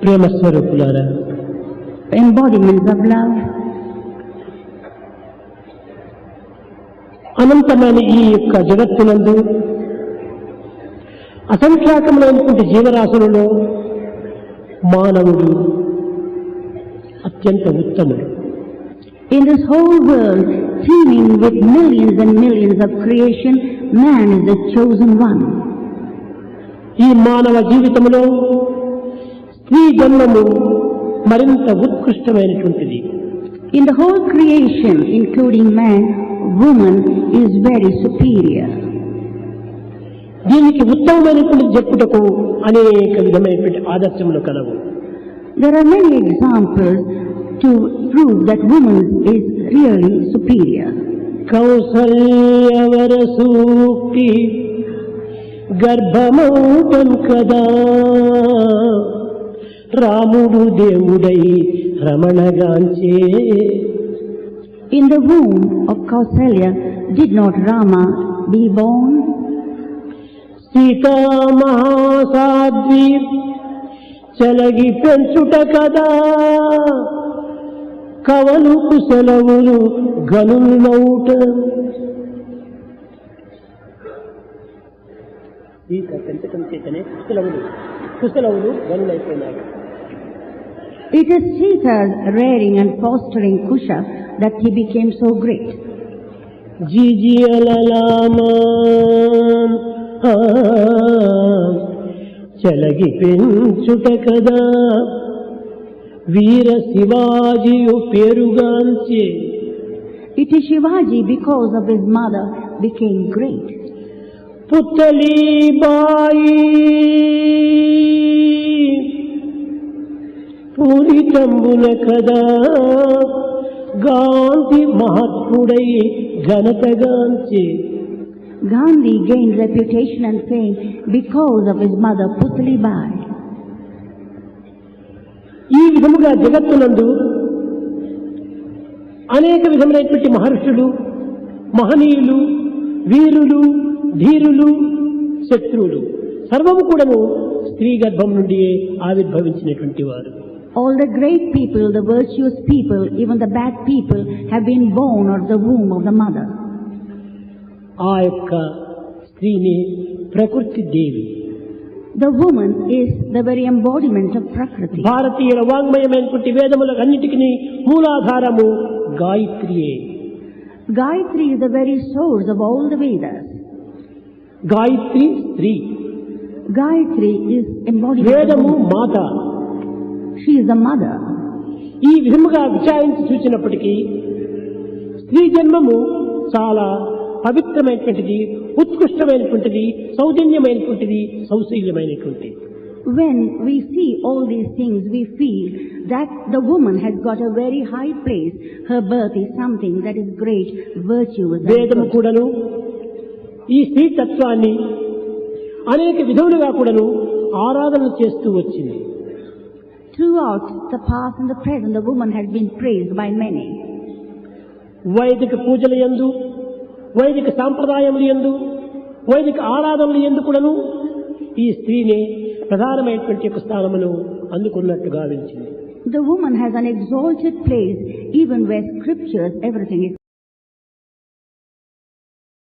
ప్రేమ స్వరూపులారా embodiments of love. అనంతమైన ఈ యొక్క జగత్తునందు అసంఖ్యాకమైనటువంటి జీవరాశులలో మానవుడు అత్యంత ఉత్తముడు In this whole world, teeming with millions and millions of creation, man is the chosen one. ఈ మానవ జీవితంలో ఈ జన్మము మరింత ఉత్కృష్టమైనటువంటిది. In the whole creation including man women is very superior దీనికి ఉత్తమమైనటువంటి జట్టుటకు అనేక విధమైనటువంటి ఆదర్శములు కలవు. There are many examples to prove that women is really superior కౌసల్యవర సూక్తి గర్భమౌటం కదా. రాముడు దేవుడై రమణగాంచే. In the womb of Kausalya, did not Rama be born? సీతామహాసాధ్వి చలగి పెంచుట కదా. కవలు కుశలవులు గనులౌట సీత పెంచటం చేతనే కుశలవులు కుశలవులు గనులైపోయినారు It is Sita's rearing and fostering Kusha that he became so great. జిజియలలామా చలగి పెంచుట కదా వీర శివాజియు పేరుగాంచే It is Shivaji because of his mother became great. పుత్తలీబాయి పూరితంబుల కదా Gandhi మహాత్ముడై ఘనతగాంచే. Gandhi gained reputation and fame because of his mother Putli Bai. ఈ విధముగా జగత్తునందు అనేక విధములైనటువంటి మహర్షులు మహనీయులు వీరులు ధీరులు శత్రువులు సర్వము కూడాను స్త్రీ గర్భం నుండి ఆవిర్భవించినటువంటి వారు. All the great people, the virtuous people, even the bad people have been born out of the womb of the mother. ఆ యొక్క స్త్రీని ప్రకృతి దేవి The woman is the very embodiment of Prakriti. భారతీయుల వాంగ్మయమైనటువంటి వేదములకు అన్నిటికీ మూలాధారము గాయత్రియే Gayatri is the very source of all the Vedas. Gayatri స్త్రీ Gayatri is embodiment of వేదము woman. Mata Is the mother. ఈ విధముగా విచారించి చూసినప్పటికీ స్త్రీ జన్మము చాలా పవిత్రమైనటువంటిది ఉత్కృష్టమైనటువంటిది సౌజన్యమైనటువంటిది సౌశీల్యమైనటువంటిది When we see all these things, we feel that the woman has got a very high place. Her birth is something that is great, virtuous. వేదము good. కూడాను ఈ స్త్రీ తత్వాన్ని అనేక విధములుగా కూడాను ఆరాధన చేస్తూ వచ్చింది Throughout the past and the present, the woman has been praised by many. వైదిక పూజల యందు వైదిక సాంప్రదాయముల యందు వైదిక ఆరాధనల యందు కూడాను ఈ స్త్రీని ప్రధానమైనటువంటి యొక్క స్థానమును అందుకున్నట్టు గావించింది The woman has an exalted place even where scriptures, everything is